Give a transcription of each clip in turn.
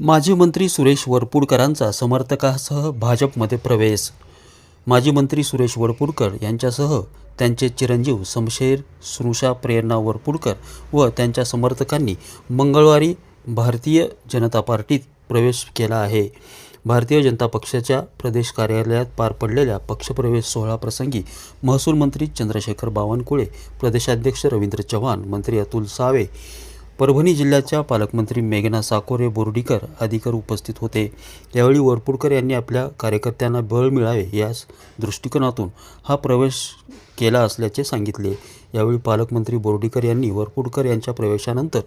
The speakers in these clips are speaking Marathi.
माजी मंत्री सुरेश वरपुडकरांचा समर्थकासह भाजपमध्ये प्रवेश. माजी मंत्री सुरेश वरपुडकर यांच्यासह त्यांचे चिरंजीव समशेर स्नुषा प्रेरणा वरपुडकर व त्यांच्या समर्थकांनी मंगळवारी भारतीय जनता पार्टीत प्रवेश केला आहे. भारतीय जनता पक्षाच्या प्रदेश कार्यालयात पार पडलेल्या पक्षप्रवेश सोहळाप्रसंगी महसूल मंत्री चंद्रशेखर बावनकुळे प्रदेशाध्यक्ष रवींद्र चव्हाण मंत्री अतुल सावे परभणी जिल्ह्याच्या पालकमंत्री मेघना साकोरे बोर्डीकर आदीकर उपस्थित होते. यावेळी वरपुडकर यांनी आपल्या कार्यकर्त्यांना बळ मिळावे याच दृष्टिकोनातून हा प्रवेश केला असल्याचे सांगितले. यावेळी पालकमंत्री बोर्डीकर यांनी वरपुडकर यांच्या प्रवेशानंतर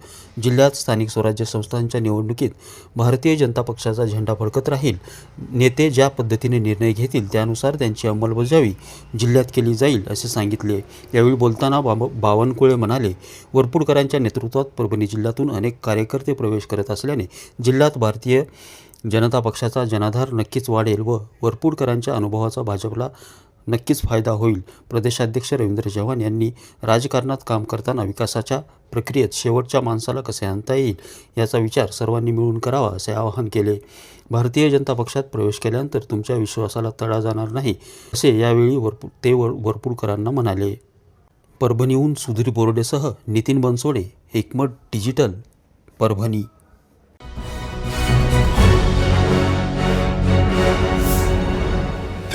जिल्ह्यात स्थानिक स्वराज्य संस्थांच्या निवडणुकीत भारतीय जनता पक्षाचा झेंडा फडकत राहील. नेते ज्या पद्धतीने निर्णय घेतील त्यानुसार त्यांची अंमलबजावणी जिल्ह्यात केली जाईल असे सांगितले. यावेळी बोलताना बाब बावनकुळे म्हणाले वरपुडकरांच्या नेतृत्वात परभणी जिल्ह्यातून अनेक कार्यकर्ते प्रवेश करत असल्याने जिल्ह्यात भारतीय जनता पक्षाचा जनाधार नक्कीच वाढेल व वरपुडकरांच्या अनुभवाचा भाजपला नक्कीच फायदा होईल. प्रदेशाध्यक्ष रवींद्र चव्हाण यांनी राजकारणात काम करताना विकासाच्या प्रक्रियेत शेवटच्या माणसाला कसे आणता येईल याचा विचार सर्वांनी मिळून करावा असे आवाहन केले. भारतीय जनता पक्षात प्रवेश केल्यानंतर तुमच्या विश्वासाला तडा जाणार नाही असे यावेळी वरपू ते वर वरपुडकरांना म्हणाले. परभणीहून Sudhir बोर्डेसह Nitin Bansode Ekmat digital Parbhani.